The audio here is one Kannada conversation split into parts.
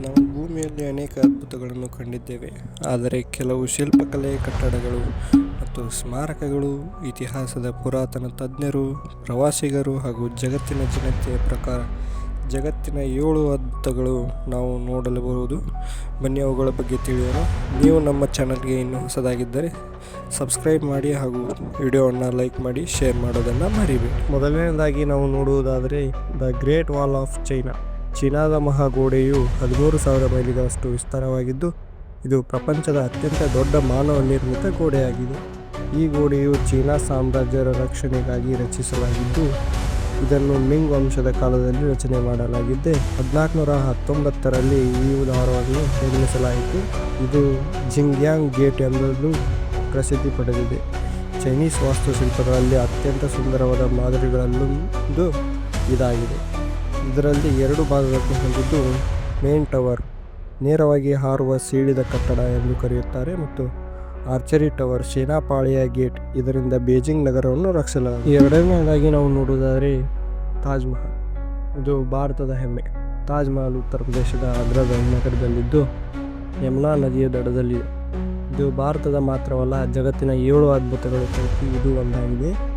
ನಾವು ಭೂಮಿಯಲ್ಲಿ ಅನೇಕ ಅದ್ಭುತಗಳನ್ನು ಕಂಡಿದ್ದೇವೆ. ಆದರೆ ಕೆಲವು ಶಿಲ್ಪಕಲೆ ಕಟ್ಟಡಗಳು ಮತ್ತು ಸ್ಮಾರಕಗಳು, ಇತಿಹಾಸದ ಪುರಾತನ ತಜ್ಞರು, ಪ್ರವಾಸಿಗರು ಹಾಗೂ ಜಗತ್ತಿನ ಜನತೆಯ ಪ್ರಕಾರ ಜಗತ್ತಿನ ಏಳು ಅದ್ಭುತಗಳು ನಾವು ನೋಡಲು ಬರುವುದು ಬನ್ನಿ ಅವುಗಳ ಬಗ್ಗೆ ತಿಳಿಯೋಣ. ನೀವು ನಮ್ಮ ಚಾನಲ್ಗೆ ಇನ್ನೂ ಹೊಸದಾಗಿದ್ದರೆ ಸಬ್ಸ್ಕ್ರೈಬ್ ಮಾಡಿ ಹಾಗೂ ವಿಡಿಯೋವನ್ನು ಲೈಕ್ ಮಾಡಿ, ಶೇರ್ ಮಾಡೋದನ್ನು ಮರಿಬೇಡಿ. ಮೊದಲನೇದಾಗಿ ನಾವು ನೋಡುವುದಾದರೆ the great wall of China. ಚೀನಾದ ಮಹಾಗೋಡೆಯು ಹದಿಮೂರು ಸಾವಿರ ಮೈಲಿಗಳಷ್ಟು ವಿಸ್ತಾರವಾಗಿದ್ದು, ಇದು ಪ್ರಪಂಚದ ಅತ್ಯಂತ ದೊಡ್ಡ ಮಾನವ ನಿರ್ಮಿತ ಗೋಡೆಯಾಗಿದೆ. ಈ ಗೋಡೆಯು ಚೀನಾ ಸಾಮ್ರಾಜ್ಯದ ರಕ್ಷಣೆಗಾಗಿ ರಚಿಸಲಾಗಿದ್ದು, ಇದನ್ನು ಮಿಂಗ್ ವಂಶದ ಕಾಲದಲ್ಲಿ ರಚನೆ ಮಾಡಲಾಗಿದ್ದೆ ಹದಿನಾಲ್ಕುನೂರ ಹತ್ತೊಂಬತ್ತರಲ್ಲಿ ಈ ಉದಾಹರಣೆಯನ್ನು ನಿರ್ಮಿಸಲಾಯಿತು. ಇದು ಜಿಂಗ್ಯಾಂಗ್ ಗೇಟ್ ಎಂಬುದು ಪ್ರಸಿದ್ಧಿ ಪಡೆದಿದೆ. ಚೈನೀಸ್ ವಾಸ್ತುಶಿಲ್ಪಗಳಲ್ಲಿ ಅತ್ಯಂತ ಸುಂದರವಾದ ಮಾದರಿಗಳಲ್ಲೊಂದು ಇದಾಗಿದೆ. ಇದರಲ್ಲಿ ಎರಡು ಭಾಗಗಳನ್ನು ಹೊಂದಿದ್ದು ಮೇನ್ ಟವರ್, ನೇರವಾಗಿ ಹಾರುವ ಸೀಳಿದ ಕಟ್ಟಡ ಎಂದು ಕರೆಯುತ್ತಾರೆ ಮತ್ತು ಆರ್ಚರಿ ಟವರ್, ಸೇನಾಪಾಳೆಯ ಗೇಟ್ ಇದರಿಂದ ಬೇಜಿಂಗ್ ನಗರವನ್ನು ರಕ್ಷಿಸಲಾಗಿದೆ. ಎರಡನೇದಾಗಿ ನಾವು ನೋಡುವುದಾದರೆ ತಾಜ್ ಮಹಲ್. ಇದು ಭಾರತದ ಹೆಮ್ಮೆ. ತಾಜ್ ಮಹಲ್ ಉತ್ತರ ಪ್ರದೇಶದ ಆಗ್ರಾದ ನಗರದಲ್ಲಿದ್ದು ಯಮುನಾ ನದಿಯ ದಡದಲ್ಲಿದೆ. ಇದು ಭಾರತದ ಮಾತ್ರವಲ್ಲ, ಜಗತ್ತಿನ ಏಳು ಅದ್ಭುತಗಳ ಪೈಕಿ ಇದು ಒಂದಾಗಿದೆ.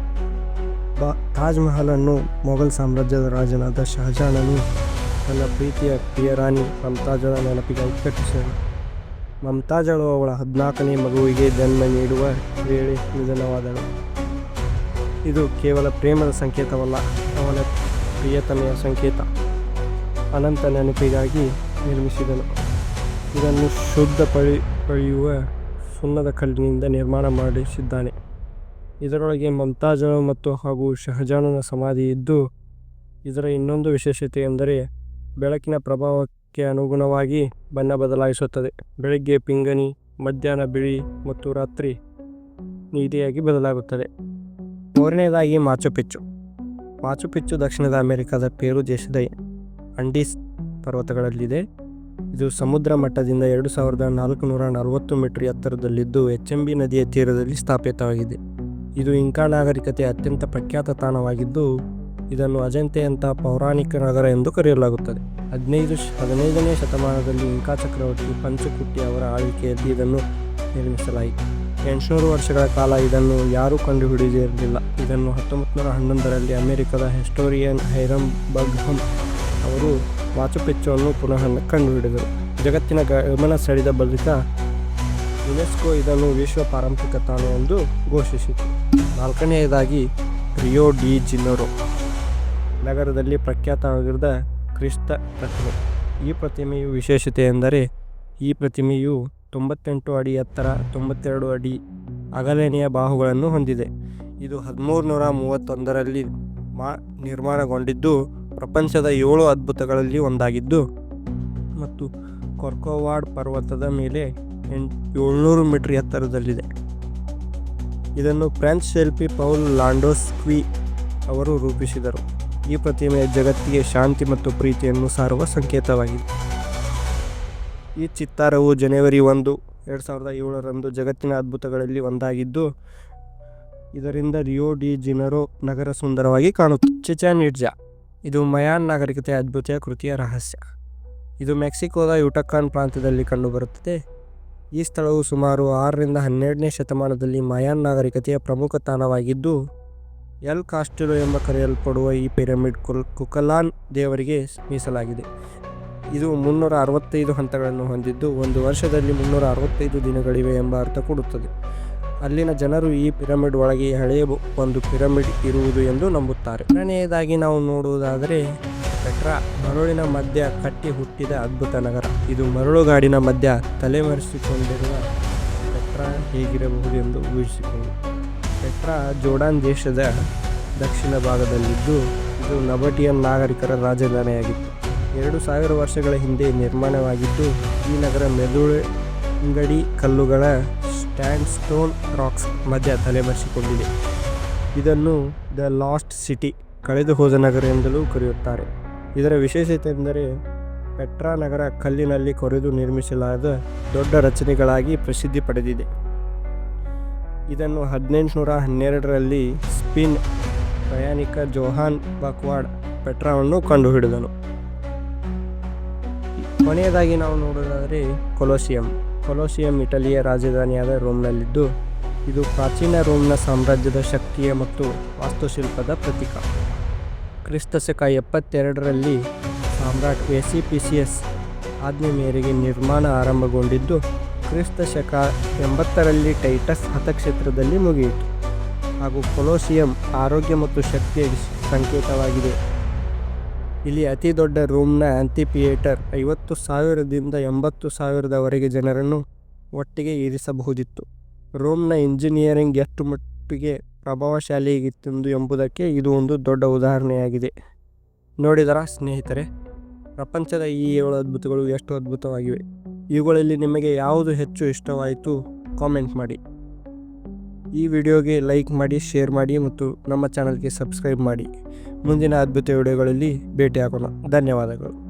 ಬಾ, ತಾಜ್ ಮಹಲನ್ನು ಮೊಘಲ್ ಸಾಮ್ರಾಜ್ಯದ ರಾಜನಾದ ಶಹಜಹಾನನು ತನ್ನ ಪ್ರೀತಿಯ ಪ್ರಿಯ ರಾಣಿ ಮಮತಾಜಳ ನೆನಪಿಗಾಗಿ ಕಟ್ಟಿಸಿದನು ಮಮತಾಜಳು ಅವಳ ಹದಿನಾಲ್ಕನೇ ಮಗುವಿಗೆ ಜನ್ಮ ನೀಡುವ ವೇಳೆ ನಿಧನವಾದಳು. ಇದು ಕೇವಲ ಪ್ರೇಮದ ಸಂಕೇತವಲ್ಲ, ಅವನ ಪ್ರಿಯತಮೆಯ ಸಂಕೇತ. ಅನಂತ ನೆನಪಿಗಾಗಿ ನಿರ್ಮಿಸಿದನು. ಇದನ್ನು ಶುದ್ಧ ಪಳಿ, ಪಳಿಯುವ ಸುಣ್ಣದ ಕಲ್ಲಿನಿಂದ ನಿರ್ಮಾಣ ಮಾಡಿಸಿದ್ದಾನೆ. ಇದರೊಳಗೆ ಮಮ್ತಾಜ ಮತ್ತು ಹಾಗೂ ಶಹಜಾನನ ಸಮಾಧಿ ಇದ್ದು, ಇದರ ಇನ್ನೊಂದು ವಿಶೇಷತೆ ಎಂದರೆ, ಬೆಳಕಿನ ಪ್ರಭಾವಕ್ಕೆ ಅನುಗುಣವಾಗಿ ಬಣ್ಣ ಬದಲಾಯಿಸುತ್ತದೆ. ಬೆಳಗ್ಗೆ ಪಿಂಗಣಿ, ಮಧ್ಯಾಹ್ನ ಬಿಳಿ ಮತ್ತು ರಾತ್ರಿ ನೀಲಿಯಾಗಿ ಬದಲಾಗುತ್ತದೆ. ಮೂರನೇದಾಗಿ ಮಾಚುಪಿಚ್ಚು ಮಾಚುಪಿಚ್ಚು ದಕ್ಷಿಣದ ಅಮೆರಿಕದ ಪೇರು ದೇಶದ ಅಂಡೀಸ್ ಪರ್ವತಗಳಲ್ಲಿದೆ. ಇದು ಸಮುದ್ರ ಮಟ್ಟದಿಂದ ಎರಡು ಸಾವಿರದ ನಾಲ್ಕುನೂರ ನಲವತ್ತು ಮೀಟರ್ ಎತ್ತರದಲ್ಲಿದ್ದು, ಎಚ್ ಎಂ ಬಿ ನದಿಯ ತೀರದಲ್ಲಿ ಸ್ಥಾಪಿತವಾಗಿದೆ. ಇದು ಇಂಕಾ ನಾಗರಿಕತೆ ಅತ್ಯಂತ ಪ್ರಖ್ಯಾತ ತಾಣವಾಗಿದ್ದು, ಇದನ್ನು ಅಜಂತೆಯಂಥ ಪೌರಾಣಿಕ ನಗರ ಎಂದು ಕರೆಯಲಾಗುತ್ತದೆ. ಹದಿನೈದು ಹದಿನೈದನೇ ಶತಮಾನದಲ್ಲಿ ಇಂಕಾ ಚಕ್ರವರ್ತಿ ಪಂಚಕುಟ್ಟಿ ಅವರ ಆಳ್ವಿಕೆಯಲ್ಲಿ ಇದನ್ನು ನಿರ್ಮಿಸಲಾಯಿತು. ಎಂಟುನೂರು ವರ್ಷಗಳ ಕಾಲ ಇದನ್ನು ಯಾರೂ ಕಂಡುಹಿಡಿದಿರಲಿಲ್ಲ. ಇದನ್ನು ಹತ್ತೊಂಬತ್ತು ನೂರ ಹನ್ನೊಂದರಲ್ಲಿ ಅಮೆರಿಕದ ಹಿಸ್ಟೋರಿಯನ್ ಹೈರಮ್ ಬಗ್ಹಮ್ ಅವರು ವಾಚುಪೆಚ್ಚವನ್ನು ಪುನಃ ಕಂಡುಹಿಡಿದರು. ಜಗತ್ತಿನ ಗಮನ ಸೆಳೆದ ಬಳಿಕ ಯುನೆಸ್ಕೋ ಇದನ್ನು ವಿಶ್ವ ಪಾರಂಪರಿಕ ತಾಣ ಎಂದು ಘೋಷಿಸಿತು. ನಾಲ್ಕನೆಯದಾಗಿ ರಿಯೋ ಡಿ ಜಿನರೋ. ನಗರದಲ್ಲಿ ಪ್ರಖ್ಯಾತವಾಗಿರುವ ಕ್ರಿಸ್ತ ಪ್ರತಿಮೆ. ಈ ಪ್ರತಿಮೆಯು ವಿಶೇಷತೆ ಎಂದರೆ, ಈ ಪ್ರತಿಮೆಯು ತೊಂಬತ್ತೆಂಟು ಅಡಿ ಎತ್ತರ ತೊಂಬತ್ತೆರಡು ಅಡಿ ಅಗಲನೆಯ ಬಾಹುಗಳನ್ನು ಹೊಂದಿದೆ. ಇದು ಹದಿಮೂರು ನೂರ ಮೂವತ್ತೊಂದರಲ್ಲಿ ಮಾ, ನಿರ್ಮಾಣಗೊಂಡಿದ್ದು, ಪ್ರಪಂಚದ ಏಳು ಅದ್ಭುತಗಳಲ್ಲಿ ಒಂದಾಗಿದ್ದು, ಮತ್ತು ಕೊರ್ಕೋವಾಡ್ ಪರ್ವತದ ಮೇಲೆ ಎಂಟ್ ಏಳ್ನೂರು ಮೀಟರ್ ಎತ್ತರದಲ್ಲಿದೆ. ಇದನ್ನು ಫ್ರೆಂಚ್ ಶಿಲ್ಪಿ ಪೌಲ್ ಲಾಂಡೋಸ್ಕ್ವಿ ಅವರು ರೂಪಿಸಿದರು. ಈ ಪ್ರತಿಮೆ ಜಗತ್ತಿಗೆ ಶಾಂತಿ ಮತ್ತು ಪ್ರೀತಿಯನ್ನು ಸಾರುವ ಸಂಕೇತವಾಗಿದೆ. ಈ ಚಿತ್ತಾರವು ಜನವರಿ ಒಂದು, ಎರಡು ಸಾವಿರದ ಏಳರಂದು ಜಗತ್ತಿನ ಅದ್ಭುತಗಳಲ್ಲಿ ಒಂದಾಗಿದ್ದು, ಇದರಿಂದ ರಿಯೋ ಡಿ ಜಿನರೋ ನಗರ ಸುಂದರವಾಗಿ ಕಾಣುತ್ತದೆ ಚಿಚಾನ್ ಇಟ್ಜಾ ಇದು ಮಯಾನ್ ನಾಗರಿಕತೆಯ ಅದ್ಭುತ ಕೃತಿಯ ರಹಸ್ಯ. ಇದು ಮೆಕ್ಸಿಕೋದ ಯುಟಕಾನ್ ಪ್ರಾಂತ್ಯದಲ್ಲಿ ಕಂಡುಬರುತ್ತದೆ. ಈ ಸ್ಥಳವು ಸುಮಾರು ಆರರಿಂದ ಹನ್ನೆರಡನೇ ಶತಮಾನದಲ್ಲಿ ಮಯಾನ್ ನಾಗರಿಕತೆಯ ಪ್ರಮುಖ ತಾಣವಾಗಿದ್ದು, ಎಲ್ ಕಾಸ್ಟಿಲೋ ಎಂಬ ಕರೆಯಲ್ಪಡುವ ಈ ಪಿರಮಿಡ್ ಕುಲ್, ಕುಕಲಾನ್ ದೇವರಿಗೆ ಮೀಸಲಾಗಿದೆ. ಇದು ಮುನ್ನೂರ ಅರವತ್ತೈದು ಹಂತಗಳನ್ನು ಹೊಂದಿದ್ದು, ಒಂದು ವರ್ಷದಲ್ಲಿ ಮುನ್ನೂರ ಅರವತ್ತೈದು ದಿನಗಳಿವೆ ಎಂಬ ಅರ್ಥ ಕೊಡುತ್ತದೆ. ಅಲ್ಲಿನ ಜನರು ಈ ಪಿರಮಿಡ್ ಒಳಗೆ ಹಳೆಯ ಒಂದು ಪಿರಮಿಡ್ ಇರುವುದು ಎಂದು ನಂಬುತ್ತಾರೆ. ಎರಡನೆಯದಾಗಿ ನಾವು ನೋಡುವುದಾದರೆ ಪೆಟ್ರಾ ಮರಳಿನ ಮಧ್ಯ ಕಟ್ಟಿ ಹುಟ್ಟಿದ ಅದ್ಭುತ ನಗರ. ಇದು ಮರಳುಗಾಡಿನ ಮಧ್ಯ ತಲೆಮರೆಸಿಕೊಂಡಿರುವ ಪೆಟ್ರಾ ಹೇಗಿರಬಹುದು ಎಂದು ಊಹಿಸಿಕೊಳ್ಳಿ. ಪೆಟ್ರಾ ಜೋಡಾನ್ ದೇಶದ ದಕ್ಷಿಣ ಭಾಗದಲ್ಲಿದ್ದು, ಇದು ನಬಟಿಯನ್ ನಾಗರಿಕರ ರಾಜಧಾನಿಯಾಗಿತ್ತು. ಎರಡು ಸಾವಿರ ವರ್ಷಗಳ ಹಿಂದೆ ನಿರ್ಮಾಣವಾಗಿದ್ದು, ಈ ನಗರ ಮೆದುಳು, ಅಂಗಡಿ, ಕಲ್ಲುಗಳ ಸ್ಟ್ಯಾಂಡ್ ಸ್ಟೋನ್ ರಾಕ್ಸ್ ಮಧ್ಯ ತಲೆಮರೆಸಿಕೊಂಡಿದೆ. ಇದನ್ನು ದ ಲಾಸ್ಟ್ ಸಿಟಿ ಕಳೆದು ಹೋದ ನಗರ ಎಂದಲೂ ಕರೆಯುತ್ತಾರೆ. ಇದರ ವಿಶೇಷತೆ ಎಂದರೆ ಪೆಟ್ರಾ ನಗರ ಕಲ್ಲಿನಲ್ಲಿ ಕೊರೆದು ನಿರ್ಮಿಸಲಾದ ದೊಡ್ಡ ರಚನೆಗಳಾಗಿ ಪ್ರಸಿದ್ಧಿ ಪಡೆದಿದೆ. ಇದನ್ನು ಹದಿನೆಂಟುನೂರ ಹನ್ನೆರಡರಲ್ಲಿ ಸ್ಪಿನ್ ಪ್ರಯಾಣಿಕ ಜೋಹಾನ್ ಬಕ್ವಾಡ್ ಪೆಟ್ರಾವನ್ನು ಕಂಡುಹಿಡಿದನು. ಕೊನೆಯದಾಗಿ ನಾವು ನೋಡೋದಾದರೆ ಕೊಲೋಸಿಯಂ. ಕೊಲೋಸಿಯಂ ಇಟಲಿಯ ರಾಜಧಾನಿಯಾದ ರೋಮ್ನಲ್ಲಿದ್ದು, ಇದು ಪ್ರಾಚೀನ ರೋಮ್ನ ಸಾಮ್ರಾಜ್ಯದ ಶಕ್ತಿಯ ಮತ್ತು ವಾಸ್ತುಶಿಲ್ಪದ ಪ್ರತೀಕ. ಕ್ರಿಸ್ತ ಶಕ ಎಪ್ಪತ್ತೆರಡರಲ್ಲಿ ಸಾಮ್ರಾಟ್ ವೆಸಿಪಿಸಿಯಸ್ ಆಜ್ಞೆ ಮೇರೆಗೆ ನಿರ್ಮಾಣ ಆರಂಭಗೊಂಡಿದ್ದು ಕ್ರಿಸ್ತ ಶಕ ಎಂಬತ್ತರಲ್ಲಿ ಟೈಟಸ್ ಹತಕ್ಷೇತ್ರದಲ್ಲಿ ಮುಗಿಯಿತು ಹಾಗೂ ಕೊಲೋಸಿಯಂ ಆರೋಗ್ಯ ಮತ್ತು ಶಕ್ತಿಯ ಸಂಕೇತವಾಗಿದೆ. ಇಲ್ಲಿ ಅತಿ ದೊಡ್ಡ ರೂಮ್ನ ಆ್ಯಂಟಿಪಿಯೇಟರ್ ಐವತ್ತು ಸಾವಿರದಿಂದ ಎಂಬತ್ತು ಸಾವಿರದವರೆಗೆ ಜನರನ್ನು ಒಟ್ಟಿಗೆ ಇರಿಸಬಹುದಿತ್ತು ರೋಮ್ನ ಇಂಜಿನಿಯರಿಂಗ್ ಎಷ್ಟು ಮಟ್ಟಿಗೆ ಪ್ರಭಾವಶಾಲಿಯಾಗಿತ್ತೆಂದು ಎಂಬುದಕ್ಕೆ ಇದು ಒಂದು ದೊಡ್ಡ ಉದಾಹರಣೆಯಾಗಿದೆ. ನೋಡಿದರ ಸ್ನೇಹಿತರೆ, ಪ್ರಪಂಚದ ಈ ಏಳು ಅದ್ಭುತಗಳು ಎಷ್ಟು ಅದ್ಭುತವಾಗಿವೆ. ಇವುಗಳಲ್ಲಿ ನಿಮಗೆ ಯಾವುದು ಹೆಚ್ಚು ಇಷ್ಟವಾಯಿತು ಕಾಮೆಂಟ್ ಮಾಡಿ. ಈ ವಿಡಿಯೋಗೆ ಲೈಕ್ ಮಾಡಿ, ಶೇರ್ ಮಾಡಿ ಮತ್ತು ನಮ್ಮ ಚಾನಲ್ಗೆ ಸಬ್ಸ್ಕ್ರೈಬ್ ಮಾಡಿ. ಮುಂದಿನ ಅದ್ಭುತ ವಿಡಿಯೋಗಳಲ್ಲಿ ಭೇಟಿಯಾಗೋಣ. ಧನ್ಯವಾದಗಳು.